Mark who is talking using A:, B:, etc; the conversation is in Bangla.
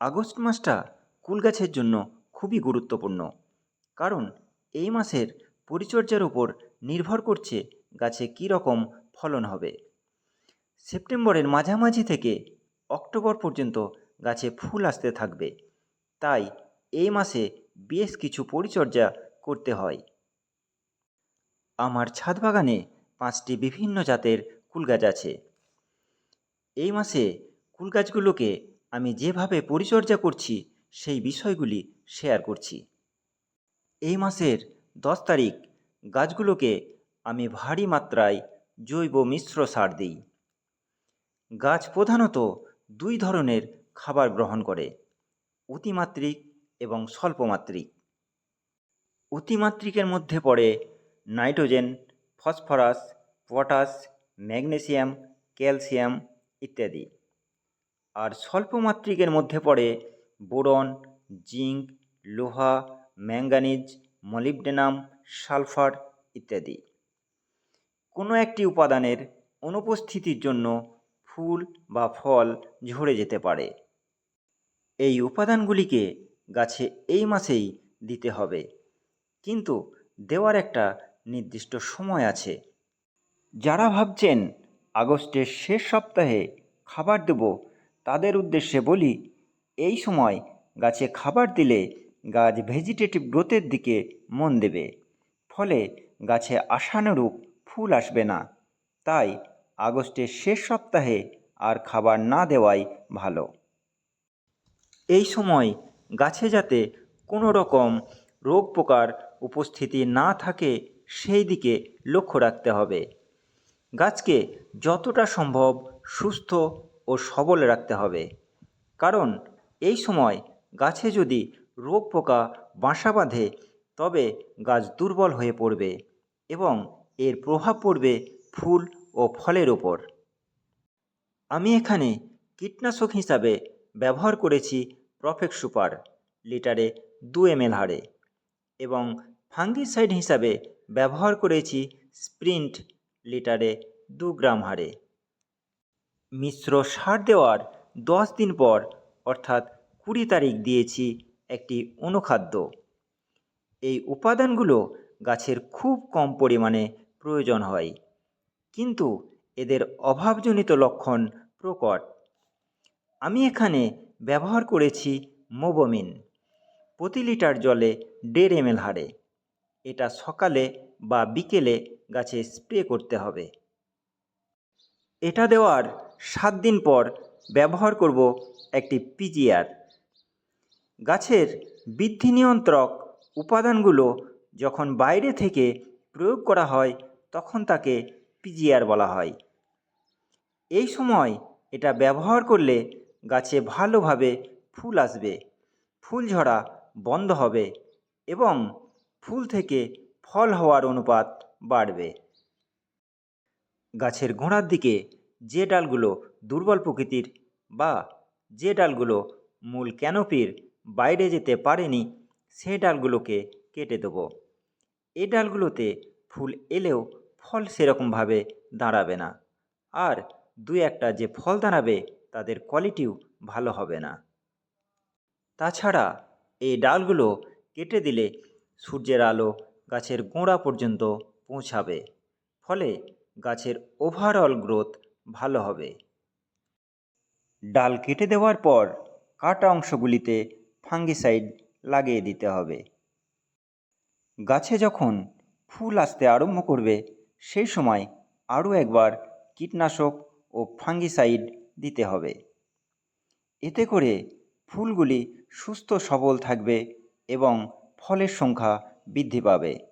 A: আগস্ট মাসটা কুল গাছের জন্য খুবই গুরুত্বপূর্ণ। কারণ এই মাসের পরিচর্যার উপর নির্ভর করছে গাছে কী রকম ফলন হবে। সেপ্টেম্বরের মাঝামাঝি থেকে অক্টোবর পর্যন্ত গাছে ফুল আসতে থাকবে। তাই এই মাসে বেশ কিছু পরিচর্যা করতে হয়। আমার ছাদ বাগানে পাঁচটি বিভিন্ন জাতের কুল গাছ আছে। এই মাসে কুল গাছগুলোকে আমি যেভাবে পরিচর্যা করছি, সেই বিষয়গুলি শেয়ার করছি। এই মাসের দশ তারিখ গাছগুলোকে আমি ভারী মাত্রায় জৈব মিশ্র সার দিই। গাছ প্রধানত দুই ধরনের খাবার গ্রহণ করে, অতিমাত্রিক এবং স্বল্পমাত্রিক। অতিমাত্রিকের মধ্যে পড়ে nitrogen, phosphorus, potash, magnesium, calcium ইত্যাদি। আর স্বল্প স্বল্পমাত্রিকের মধ্যে পড়ে বোরন, জিঙ্ক, লোহা ম্যাঙ্গানিজ মলিবডেনাম, সালফার ইত্যাদি। কোনো একটি উপাদানের অনুপস্থিতির জন্য ফুল বা ফল ঝরে যেতে পারে। এই উপাদানগুলিকে গাছে এই মাসেই দিতে হবে। কিন্তু দেওয়ার একটা নির্দিষ্ট সময় আছে। যারা ভাবছেন আগস্টের শেষ সপ্তাহে খাবার দেব তাদের উদ্দেশ্যে বলি, এই সময় গাছে খাবার দিলে গাছ ভেজিটেটিভ গ্রোথের দিকে মন দেবে। ফলে গাছে আশানুরূপ ফুল আসবে না। তাই আগস্টের শেষ সপ্তাহে আর খাবার না দেওয়াই ভালো। এই সময় গাছে যাতে কোনো রকম রোগ পোকার উপস্থিতি না থাকে, সেই দিকে লক্ষ্য রাখতে হবে। গাছকে যতটা সম্ভব সুস্থ ও সবল রাখতে হবে। কারণ এই সময় গাছে যদি রোগ পোকা, বাসা বাঁধে, তবে গাছ দুর্বল হয়ে পড়বে এবং এর প্রভাব পড়বে ফুল ও ফলের ওপর। আমি এখানে কীটনাশক হিসাবে ব্যবহার করেছি প্রফেক্ট সুপার লিটারে দু এম হারে এবং ফাঙ্গিসাইড হিসাবে ব্যবহার করেছি স্প্রিন্ট লিটারে দু গ্রাম হারে। মিশ্র সার দেওয়ার দশ দিন পর, অর্থাৎ কুড়ি তারিখ দিয়েছি একটি অনুখাদ্য। এই উপাদানগুলো গাছের খুব কম পরিমাণে প্রয়োজন হয়, কিন্তু এদের অভাবজনিত লক্ষণ প্রকট। আমি এখানে ব্যবহার করেছি মোবমিন, প্রতি লিটার জলে দেড় এম হারে। এটা সকালে বা বিকেলে গাছে স্প্রে করতে হবে। এটা দেওয়ার সাত দিন পর ব্যবহার করব একটি পিজিআর। গাছের বৃদ্ধি নিয়ন্ত্রক উপাদানগুলো যখন বাইরে থেকে প্রয়োগ করা হয়, তখন তাকে পিজিআর বলা হয়। এই সময় এটা ব্যবহার করলে গাছে ভালোভাবে ফুল আসবে, ফুল ঝরা বন্ধ হবে এবং ফুল থেকে ফল হওয়ার অনুপাত বাড়বে। গাছের গোড়ার দিকে যে ডালগুলো দুর্বল প্রকৃতির বা যে ডালগুলো মূল ক্যানোপির বাইরে যেতে পারেনি সেই ডালগুলোকে কেটে দেবো। এই ডালগুলোতে ফুল এলেও ফল সেরকমভাবে দাঁড়াবে না। আর দু একটা যে ফল দাঁড়াবে, তাদের কোয়ালিটিও ভালো হবে না। তাছাড়া এই ডালগুলো কেটে দিলে সূর্যের আলো গাছের গোড়া পর্যন্ত পৌঁছাবে। ফলে গাছের ওভারঅল গ্রোথ ভালো হবে। ডাল কেটে দেওয়ার পর কাটা অংশগুলিতে ফাঙ্গিসাইড লাগিয়ে দিতে হবে। গাছে যখন ফুল আসতে আরম্ভ করবে, সেই সময় আরও একবার কীটনাশক ও ফাঙ্গিসাইড দিতে হবে। এতে করে ফুলগুলি সুস্থ সবল থাকবে এবং ফলের সংখ্যা বৃদ্ধি পাবে।